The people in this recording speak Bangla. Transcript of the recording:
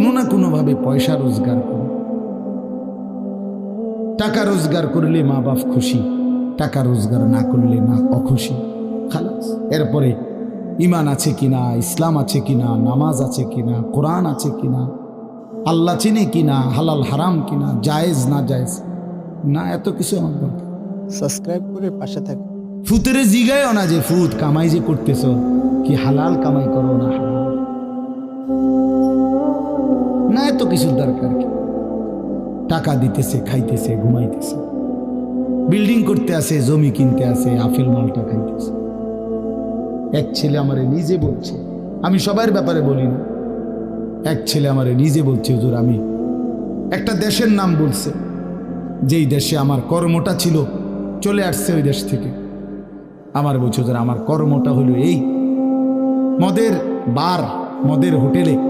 কোনো না কোনোভাবে পয়সা রোজগার করো টাকা রোজগার করলে মা বাপ খুশি টাকা রোজগার না করলে মা অখুশি। খালাস এরপরে ইমান আছে কিনা ইসলাম আছে কিনা নামাজ আছে কিনা কোরআন আছে কিনা আল্লাহ চিনে কিনা হালাল হারাম কিনা জায়েজ না জায়েজ না এত কিছু আমার দরকার। সাবস্ক্রাইব করে পাশে থাকুন। ফুতেরে জিগায়ও না যে ফুত কামাই যে করতেছ কি হালাল কামাই করো না এত কিছুর দরকার কি? টাকা দিতেছে, খাইতেছে, ঘুমাইতেছে। বিল্ডিং করতে আসে, জমি কিনতে আসে আফিল মালটা খাইতেছে। এক ছেলে আমারে নিজে বলছে, আমি সবার ব্যাপারে বলি না। এক ছেলে আমারে নিজে বলছে, হুজুর, আমি একটা দেশের নাম বলছে, যেই দেশে আমার কর্মটা ছিল, চলে আসছে ওই দেশ থেকে। আমার বলছে, হুজুর, আমার কর্মটা হলো এই। মদের বার, মদের হোটেলে